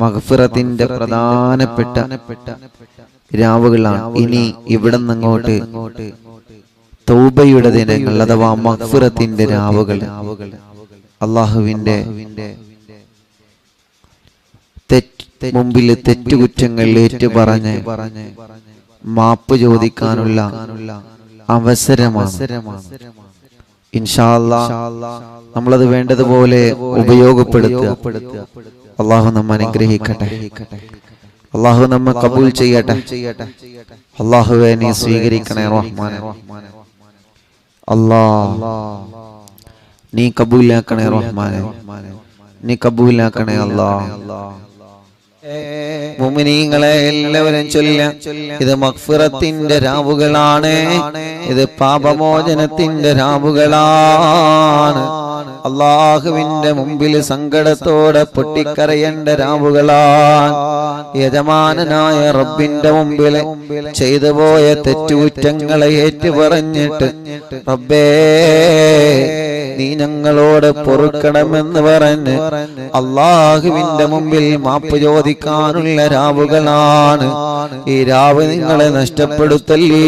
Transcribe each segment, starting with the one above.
മഹഫിറത്തിന്റെ പ്രധാനപ്പെട്ട രാവുകളാണ് ഇനി ഇവിടെ നിന്നങ്ങോട്ട് തൗബയുടെ ദിനങ്ങൾ അഥവാ മഹഫിറത്തിന്റെ രാവുകൾ. അള്ളാഹുവിന്റെ തെറ്റ് മുമ്പിൽ തെറ്റുകുറ്റങ്ങൾ ഏറ്റുപറഞ്ഞ് മാപ്പ് ചോദിക്കാനുള്ള അവസരമാണ്. നമ്മളത് വേണ്ടതുപോലെ ഉപയോഗപ്പെടുത്തുക. അള്ളാഹു നമ്മ അനുഗ്രഹിക്കട്ടെ. അള്ളാഹു നമ്മ കബൂൽ ചെയ്യട്ടെ. അള്ളാഹുവെ നീ സ്വീകരിക്കണേ റഹ്മാൻ അല്ലാ നീ കബൂലാക്കണേ റഹ്മാനെ. നീ കബൂലാക്കണേ അല്ലാ. മുമിനീങ്ങളെ എല്ലാവരും ചൊല്ല. ഇത് മക്ഫിറത്തിന്റെ രാവുകളാണ്. ഇത് പാപമോചനത്തിന്റെ രാവുകളാണ്. അള്ളാഹുവിന്റെ മുമ്പിൽ സങ്കടത്തോടെ പൊട്ടിക്കരയേണ്ട രാവുകളാണ്. യജമാനനായ റബ്ബിന്റെ മുമ്പിൽ ചെയ്തു പോയ തെറ്റുകുറ്റങ്ങളെ ഏറ്റുപറഞ്ഞിട്ട് റബ്ബേ നീ ഞങ്ങളോട് പൊറുക്കണമെന്ന് പറഞ്ഞ് അള്ളാഹുവിന്റെ മുമ്പിൽ മാപ്പ് ചോദിക്കാനുള്ള രാവുകളാണ്. ഈ രാവ് നിങ്ങളെ നഷ്ടപ്പെടുത്തല്ലേ?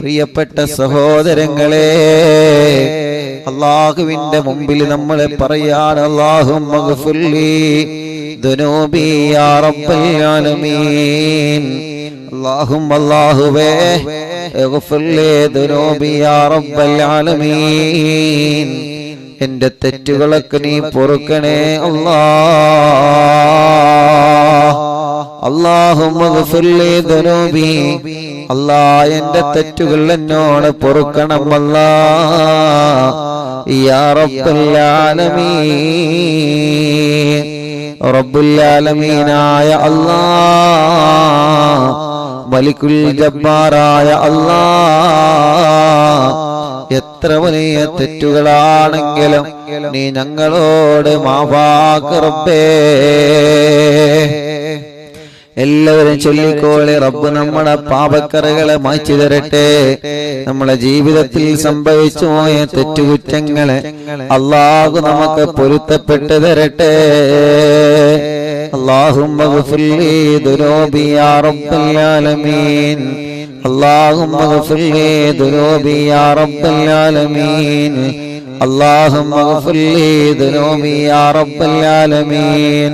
പ്രിയപ്പെട്ട സഹോദരങ്ങളെ അള്ളാഹുവിന്റെ മുമ്പിൽ നമ്മൾ പറയാണ് അള്ളാഹു ദുനൂബി യാ റബ്ബൽ ആലമീൻ. അള്ളാഹും അള്ളാഹുവേ എന്റെ തെറ്റുകളൊക്കെ നീ പൊറുക്കണേ അള്ളാ അള്ളാഹും അല്ലാ എന്റെ തെറ്റുകൾ എന്നോട് പൊറുക്കണം അല്ലാ റബ്ബുല്ലാലമീനായ അല്ലാ മലിക്കുൽ ജബ്ബാറായ അല്ലാ. എത്ര വലിയ തെറ്റുകളാണെങ്കിലും നീ ഞങ്ങളോട് മാവാക്കറബേ എല്ലാവരും ചൊല്ലിക്കോളെ റബ്ബ് നമ്മുടെ പാപക്കറകളെ മാറ്റി തരട്ടെ നമ്മളെ ജീവിതത്തിൽ സംഭവിച്ചു പോയ തെറ്റുകുറ്റങ്ങളെ അള്ളാഹു നമുക്ക് പൊരുത്തപ്പെട്ട് തരട്ടെ اللهم اغفر لي ذنوبي يا رب العالمين اللهم اغفر لي ذنوبي يا رب العالمين اللهم اغفر لي ذنوبي يا رب العالمين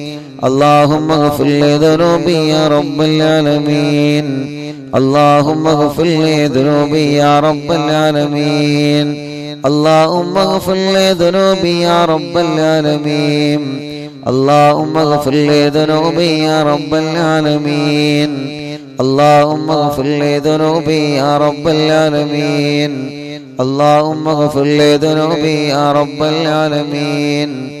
اللهم اغفر لي ذنوبي يا رب العالمين. اللهم اغفر لي ذنوبي يا رب العالمين. اللهم اغفر لي ذنوبي يا رب العالمين. اللهم اغفر لي ذنوبي يا رب العالمين. اللهم اغفر لي ذنوبي يا رب العالمين. اللهم اغفر لي ذنوبي يا رب العالمين.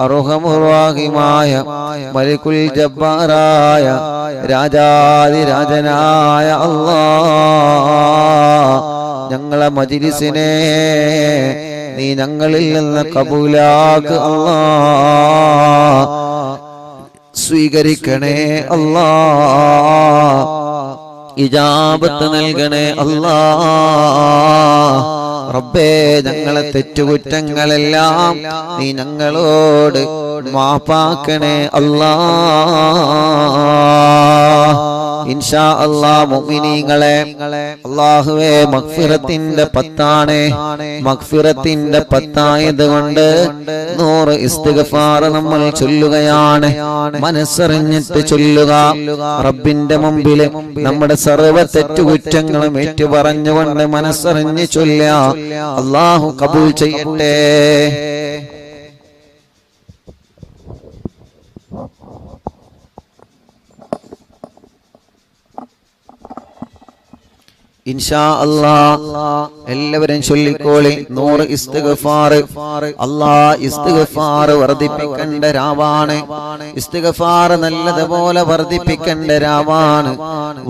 അർഹമുറാഹിമായ മലിക്കുൽ ജബ്ബാറായ രാജാതിരാജനായ അള്ളാ. ഞങ്ങളെ മജിലിസിനെ നീ ഞങ്ങളിൽ നിന്ന് കബൂലാക്ക് അള്ളാ. സ്വീകരിക്കണേ അല്ലാ ഇജാബത്ത് നൽകണേ അല്ലാ റബ്ബേ ഞങ്ങളെ തെറ്റുകുറ്റങ്ങളെല്ലാം നീ ഞങ്ങളോട് മാപ്പാക്കണേ അല്ലാ. ഇൻഷാ അല്ലാ മുഅ്മിനീങ്ങളെ അല്ലാഹുവേ മഗ്ഫിറത്തിന്റെ പത്താണ്. മഗ്ഫിറത്തിന്റെ പത്തായത് കൊണ്ട് നൂറ് ഇസ്തിഗ്ഫാർ നമ്മൾ ചൊല്ലുകയാണ്. മനസ്സറിഞ്ഞിട്ട് ചൊല്ലുക. റബ്ബിന്റെ മുമ്പിൽ നമ്മുടെ സർവ തെറ്റുകുറ്റങ്ങളും ഏറ്റു പറഞ്ഞുകൊണ്ട് മനസ്സറിഞ്ഞ് ചൊല്ലുക. അള്ളാഹു കബൂൽ ചെയ്യട്ടെ. ഇൻഷാ അല്ലാ എല്ലാവരും ചൊല്ലിക്കോളി. നൂറ് ഇസ്തിഗ്ഫാർ അല്ലാ ഇസ്തിഗ്ഫാർ വർദ്ധിപ്പിക്കേണ്ട രാവാണ്. ഇസ്തിഗ്ഫാർ നല്ലതുപോലെ വർദ്ധിപ്പിക്കേണ്ട രാവാണ്.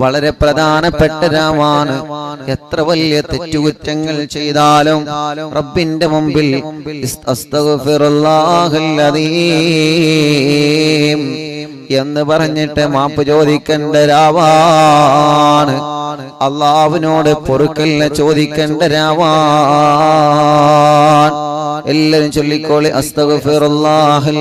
വളരെ പ്രധാനപ്പെട്ട രാവാണ്. എത്ര വലിയ തെറ്റുകുറ്റങ്ങൾ ചെയ്താലും റബ്ബിന്റെ മുമ്പിൽ എന്ന് പറഞ്ഞിട്ട് മാപ്പ് ചോദിക്കേണ്ട രാവാണ്. അള്ളാവിനോട് പൊറുക്കലിനെ ചോദിക്കേണ്ട രാവാൻ എല്ലാരും ചൊല്ലിക്കോളി അസ്തഗ്ഫിറുല്ലാഹൽ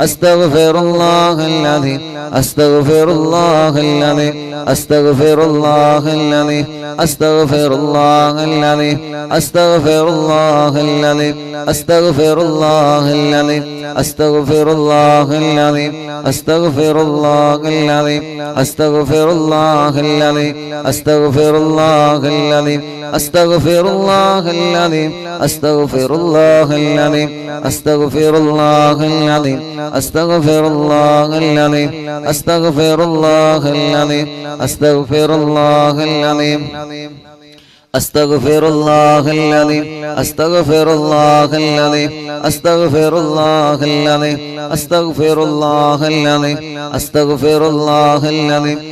أستغفر الله الذي أستغفر الله الذي أستغفر الله الذي أستغفر الله الذي أستغفر الله الذي أستغفر الله الذي أستغفر الله الذي أستغفر الله الذي أستغفر الله الذي أستغفر الله الذي أستغفر الله العظيم أستغفر الله العظيم أستغفر الله العظيم أستغفر الله العظيم أستغفر الله العظيم أستغفر الله العظيم أستغفر الله الذي أستغفر الله الذي أستغفر الله الذي أستغفر الله الذي أستغفر الله الذي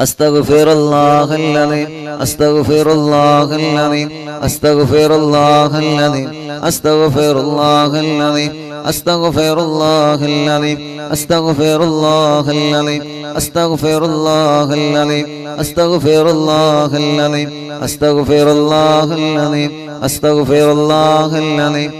أستغفر الله الذي أستغفر الله الذي أستغفر الله الذي أستغفر الله الذي أستغفر الله الذي أستغفر الله الذي أستغفر الله الذي أستغفر الله الذي أستغفر الله الذي أستغفر الله الذي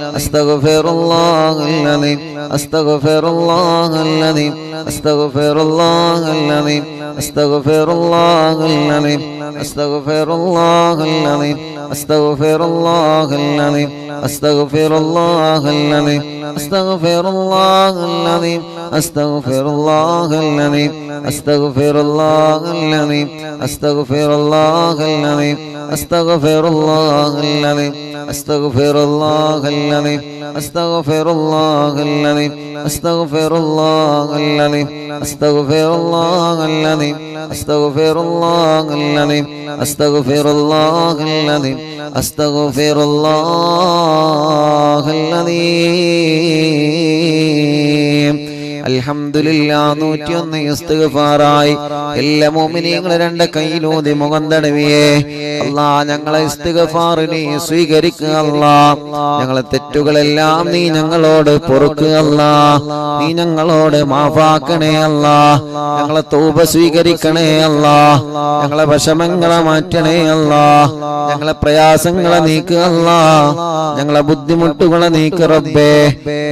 أستغفر الله الذي أستغفر الله الذي أستغفر الله الذي أستغفر الله الذي أستغفر الله الذي أستغفر الله الذي أستغفر الله الذي أستغفر الله الذي أستغفر الله الذي أستغفر الله الذي أستغفر الله الذي أستغفر الله الذي أستغفر الله الذي أستغفر الله الذي أستغفر الله الذي أستغفر الله الذي أستغفر الله الذي أستغفر الله الذي أستغفر الله الذي അൽഹംദുലില്ലാ എല്ലാ രണ്ട് ഞങ്ങളെ ഞങ്ങളെ തെറ്റുകളെല്ലാം നീ ഞങ്ങളോട് പൊറുക്കുക നീ ഞങ്ങളോട് മാഫാക്കണേ അല്ലാ. ഞങ്ങളെ തൗബ സ്വീകരിക്കണേ അല്ലാ. ഞങ്ങളെ വിഷമങ്ങളെ മാറ്റണേ അല്ലാ. ഞങ്ങളെ പ്രയാസങ്ങളെ നീക്കുക ഞങ്ങളെ ബുദ്ധിമുട്ടുകളെ നീക്ക് റബ്ബേ.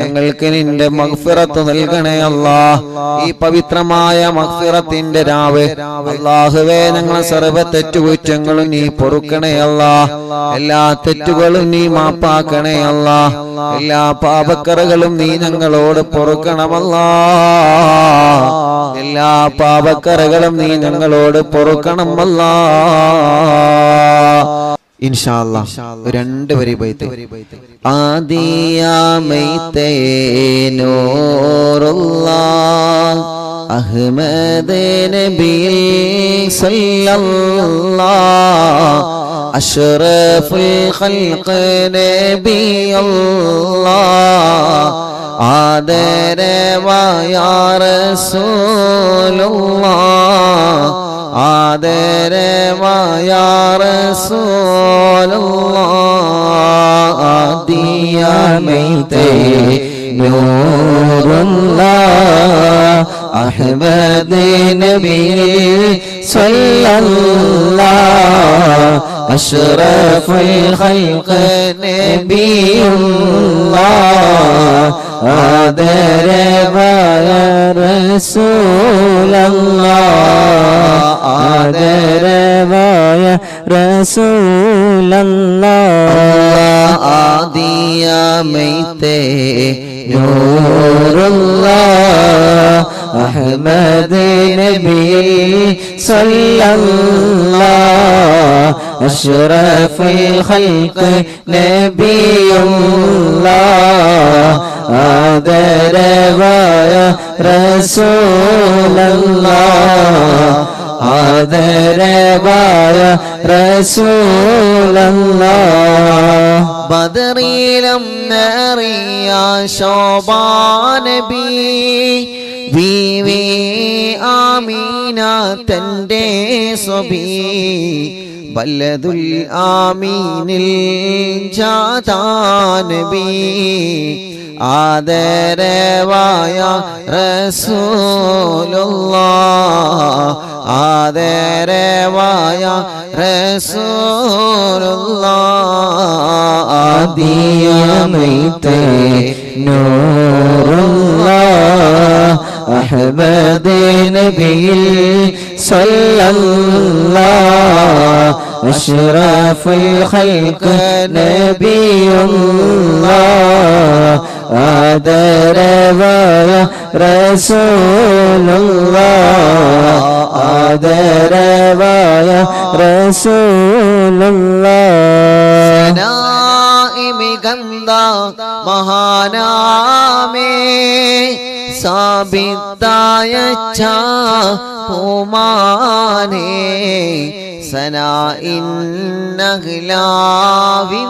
ഞങ്ങൾക്ക് നിന്റെ മഗ്ഫിറത്ത് നൽകണേ ഈ പവിത്രമായ മക്സിറത്തിന്റെ രാവ്. അള്ളാഹുവേ ഞങ്ങളെ സർവ തെറ്റുകുറ്റങ്ങളും നീ പൊറുക്കണേ എല്ലാ തെറ്റുകളും നീ മാപ്പാക്കണേ അല്ലാ എല്ലാ പാപക്കറകളും നീ ഞങ്ങളോട് പൊറുക്കണമല്ലാ എല്ലാ പാപക്കറകളും നീ ഞങ്ങളോട് പൊറുക്കണമല്ലാ രണ്ട് വരി ബൈത്ത് ആദരവായ റസൂലുള്ള ആദരമായ റസോലിയമൈത്തേ നൂറുള്ള അഹ്മദ് നബി സല്ലല്ലാഹ് സല്ലല്ലാ അഷ്റഫുൽ ഖൽഖ് നബിയുള്ളാ ആദരവായ റസൂലല്ലാ ആദരവായ റസൂലല്ലാ ആദിയമൈത്തേ നൂറുള്ള أحمد نبي صلى الله أشرف الخلق نبي الله. آدر ويا رسول الله. آدر ويا رسول الله. ബദറിലും നേറിയ ശോഭാനബി ബീവി ആമീന തന്റെ സ്വബീ. വല്ലതുൽ ആമീനിൽ ജാതാനബി ആദരവായ റസൂലുള്ള ആദരവായ റസൂലുള്ള ആദിയമൈത്തേ നോ أحمد نبي صلى الله أشرف الخلق نبي الله آدر ويا رسول الله آدر ويا رسول الله മികന്ത മഹാനാമേ സാബിത്തായ പൂമാനേ സനാ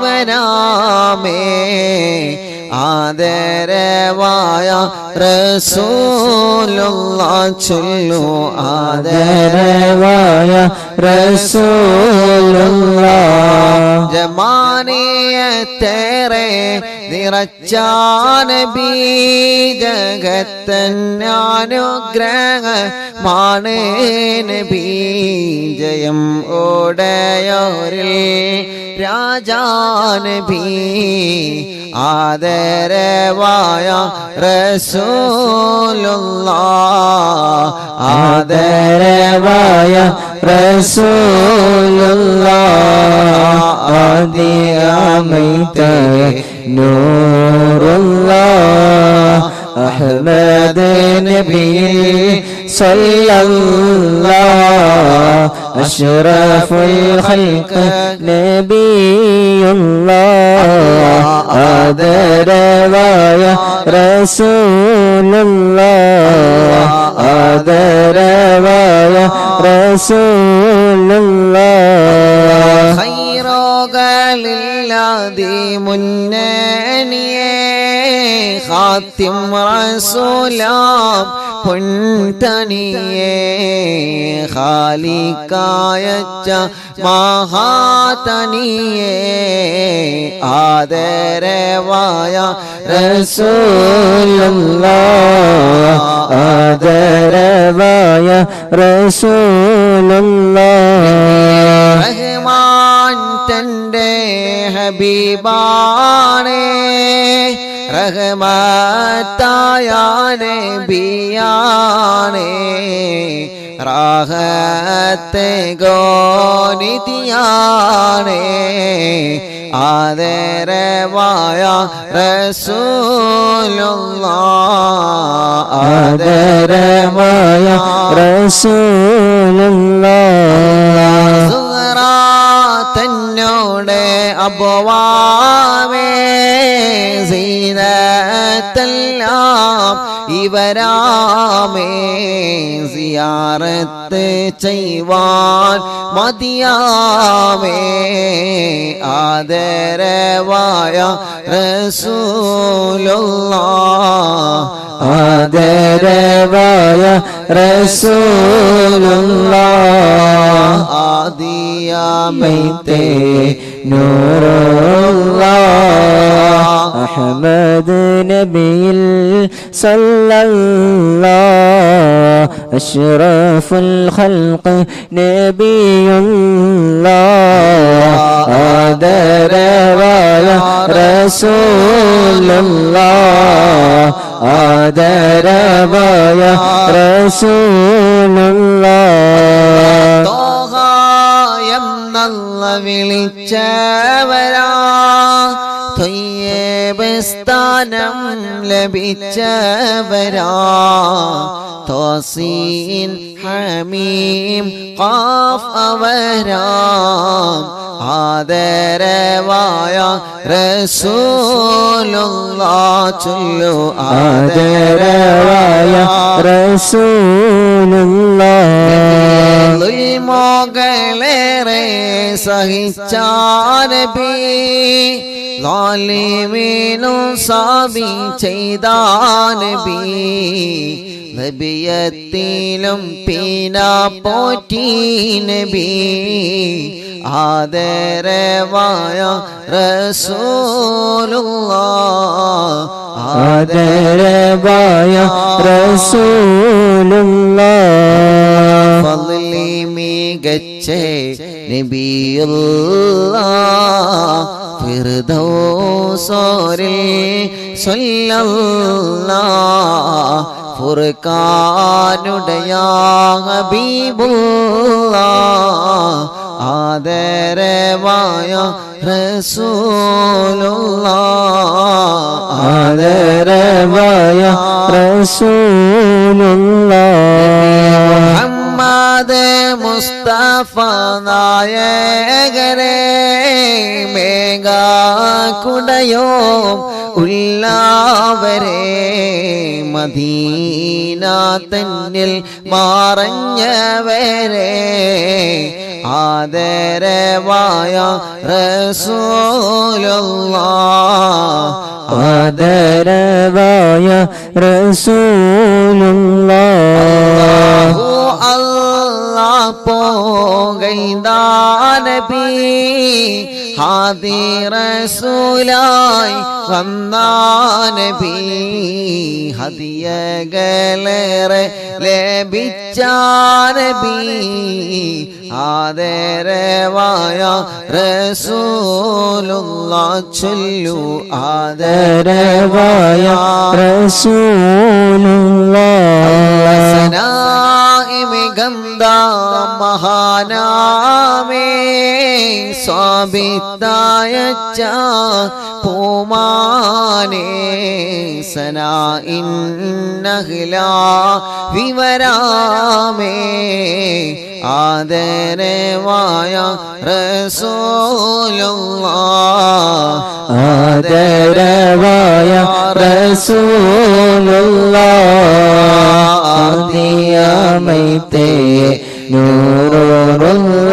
ഇന്നഹ്ലാവിവനാമേ ആദരവായ റസൂലുള്ള ചൊല്ലു ആദര ആദരവായ റസൂലുള്ള. ജമാനേയത്തേറെ നിറച്ചാനബി ജഗത്തനുഗ്രഹമാണ് നബി ബീജയം ഓടയോരിൽ രാജാനബി ആദരവായ റസൂലുള്ള ആദരവായ റസൂലുള്ള ആദിയാമൈത നൂറുള്ള അഹ്മദ് നബി സല്ലല്ലാഹ് അഷ്റഫുൽ ഖൽഖ് നബിയുള്ളാഹ് ആദരവായ റസൂലുള്ളാഹ് ആദരവായ റസൂലുള്ളാഹ് ഖൈറോകളില്ലാതെ മുന്നണിയേ ഹാത്യം റസൂലാം പൊൻതണിയേ ഖാലിക്കായച്ച മഹാതണിയേ ആദരവായ റസൂലുള്ളാഹ് ആദരവായ റസൂലുള്ളാഹ്. റഹ്മാൻ തന്റെ ഹബീബാണേ റഹ്മത്തായ നബിയാണേ റാഹത്തെ ഗോനിതിയാണേ ആദരവായ റസൂലുള്ള ആദരമായ റസൂലുള്ളാ. സുഹറാ തന്നോട് അബവാമേ സീനത്തെല്ലാം ഇവരാമേ സിയാറത്ത് ചെയ്യുവാൻ മതിയാമേ ആദരവായ റസൂലുള്ള ആദരവായ റസൂലുള്ള ആദിയാമൈത്തേ നൂറുള്ളാഹ് അഹ്മദ് നബിയിൽ സല്ലല്ലാ അഷ്റഫുൽ ഖൽഖ് നബിയുല്ലാ ആദരവായ റസൂലുള്ളാഹ് ആദരവായ റസൂലുള്ളാഹ് എന്നല്ല വിളിച്ചവരാ. സ്ഥാനം ലഭിച്ചവരാ. തോസീൻ ഹമീം ഖാഫ് അവരാം. ആദരവായ റസൂലുള്ള ചൊല്ലു ആദരവായ റസൂലുള്ള മോകളേറെ സഹിച്ചാനബി ലാലിമീനും സാബി ചെയ്ത നബി നബിയത്തിലും പീന പോറ്റി നബി ആദരവായ റസൂലുള്ള ആദരവായ റസൂലുള്ള ഫضലി മികച്ച നബിയുള്ള ഫിർദൗസോരിൽ സ്വല്ലല്ലാ ഫുർഖാനുടയ ഹബീബുള്ള ആദരവായ റസൂലുള്ള. ആദരവായ റസൂലുള്ള. മുഹമ്മദ് മുസ്തഫ നായകരെ മേഘാക്കുടയോ ഉള്ളവരെ മദീന തന്നിൽ മറഞ്ഞവരെ. ആദരവായ റസൂലുള്ള. ആദരവായ റസൂലുള്ള. പോകൈതാനബി ഹാദി റസൂലായി വന്നാനബി ഹദിയകളേറെ ലഭിച്ചാനബി ആദരവായ റസൂലുള്ള ചൊല്ലു ആദരവായ റസൂലുള്ള. ഗന്ധ മഹാനാമേ സ്വാഭിത്തായ പൂമാനേ സനാ വിവരാമേ. ആദരവായ റസൂലുള്ള ആദരവായ റസൂലുള്ള ആദിയമൈത്തേ നൂറുള്ള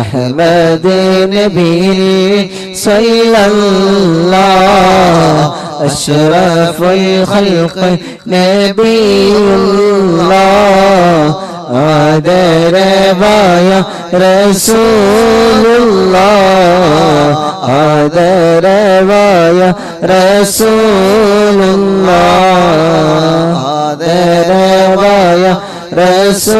അഹമ്മദ് നബിയിൽ സ്വല്ലല്ലാ أشرف الخلق نبي الله ആദരവായ റസൂലുള്ള ആദരവായ റസൂലുള്ള ആദരവായ റസൂലുള്ള.